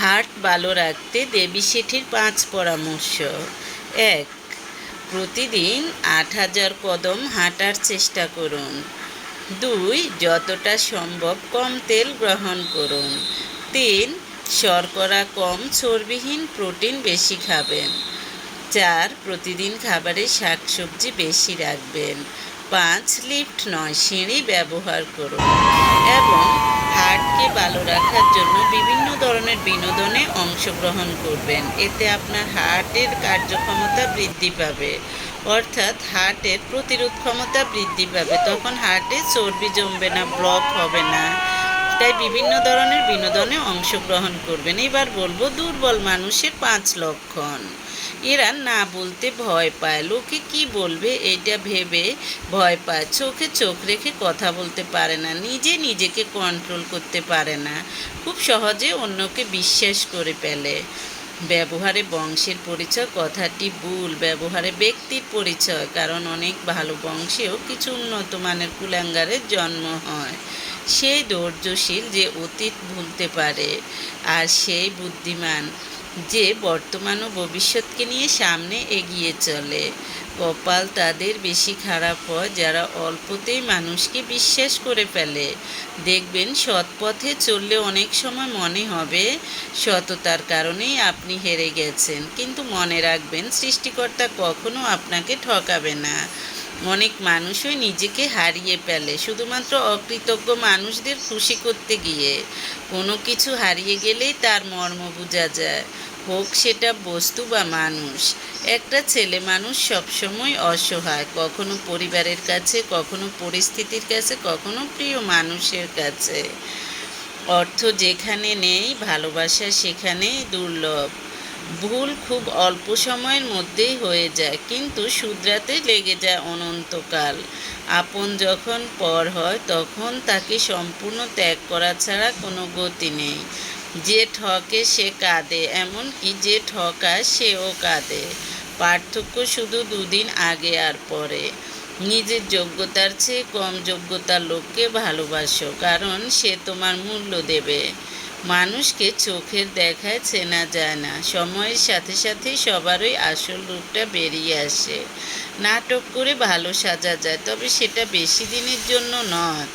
Heart ভালো রাখতে দেবী শেঠির পাঁচ পরামর্শ। এক, প্রতিদিন আট হাজার কদম হাঁটার চেষ্টা করুন। দুই, যতটা সম্ভব কম তেল গ্রহণ করুন। তিন, শর্করা কম চর্বিহীন প্রোটিন বেশি খাবেন। চার, প্রতিদিন খাবারে শাকসবজি বেশি রাখবেন। পাঁচ, লিফট নয়, সিঁড়ি ব্যবহার করুন। এবং হার্টকে ভালো রাখার জন্য বিভিন্ন ধরনের বিনোদনে অংশগ্রহণ করবেন। এতে আপনার হার্টের কার্যক্ষমতা বৃদ্ধি পাবে। অর্থাৎ হার্টের প্রতিরোধ ক্ষমতা বৃদ্ধি পাবে। তখন হার্টে চর্বি জমবে না, ব্লক হবে না। তাই বিভিন্ন ধরনের বিনোদনে অংশগ্রহণ করবেন। এবার বলব, দুর্বল মানুষের পাঁচ লক্ষণ। এরা না বলতে ভয় পায়। লোকে কি বলবে এটা ভেবে ভয় পায়। চোখে চোখ রেখে কথা বলতে পারে না। নিজে নিজেকে কন্ট্রোল করতে পারে না। খুব সহজে অন্যকে বিশ্বাস করে ফেলে। ব্যবহারে বংশের পরিচয়, কথাটি ভুল। ব্যবহারে ব্যক্তির পরিচয়। কারণ অনেক ভালো বংশেও কিছু উন্নত মানের কুলাঙ্গারের জন্ম হয়। সেই ধৈর্যশীল যে অতীত ভুলতে পারে, আর সেই বুদ্ধিমান যে বর্তমান ও ভবিষ্যৎকে নিয়ে সামনে এগিয়ে চলে। কপাল তাদের বেশি খারাপ হয় যারা অল্পতেই মানুষকে বিশ্বাস করে ফেলে। দেখবেন সৎ পথে চললে অনেক সময় মনে হবে, সততার কারণেই আপনি হেরে গেছেন। কিন্তু মনে রাখবেন, সৃষ্টিকর্তা কখনো আপনাকে ঠকাবে না। অনেক মানুষই নিজেকে হারিয়ে ফেলে, শুধুমাত্র অকৃতজ্ঞ মানুষদের খুশি করতে গিয়ে। কোনো কিছু হারিয়ে গেলেই তার মর্ম বোঝা যায়। হোক সেটা বস্তু বা মানুষ। একটা ছেলে মানুষ সবসময় অসহায়, কখনো পরিবারের কাছে, কখনো পরিস্থিতির কাছে, কখনো প্রিয় মানুষের কাছে। অর্থ যেখানে নেই, ভালোবাসা সেখানেই দুর্লভ। ভুল খুব অল্প সময়ের মধ্যেই হয়ে যায়, কিন্তু শুধরাতে লেগে যায় অনন্তকাল। আপন যখন পর হয়, তখন তাকে সম্পূর্ণ ত্যাগ করা ছাড়া কোনো গতি নেই। যে ঠকে সে কাঁদে, এমনকি যে ঠকায় সেও কাঁদে। পার্থক্য শুধু দুদিন আগে আর পরে। নিজের যোগ্যতার চেয়ে কম যোগ্যতার লোককে ভালোবাসো, কারণ সে তোমার মূল্য দেবে। মানুষকে চোখের দেখায় চেনা যায় না। সময়ের সাথে সাথে সবারই আসল রূপটা বেরিয়ে আসে। নাটক করে ভালো সাজা যায়, তবে সেটা বেশি দিনের জন্য নয়।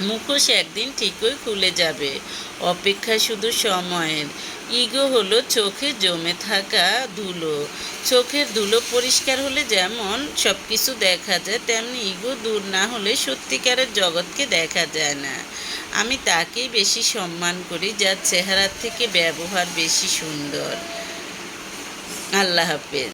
মুখোশ একদিন ঠিকই খুলে যাবে। অপেক্ষা শুধু সময়ের। ইগো হলো চোখে জমে থাকা ধুলো। চোখের ধুলো পরিষ্কার হলে যেমন সব কিছু দেখা যায়, তেমনি ইগো দূর না হলে সত্যিকারের জগৎকে দেখা যায় না। আমি তাকেই বেশি সম্মান করি, যার চেহারার থেকে ব্যবহার বেশি সুন্দর। আল্লাহ হাফেজ।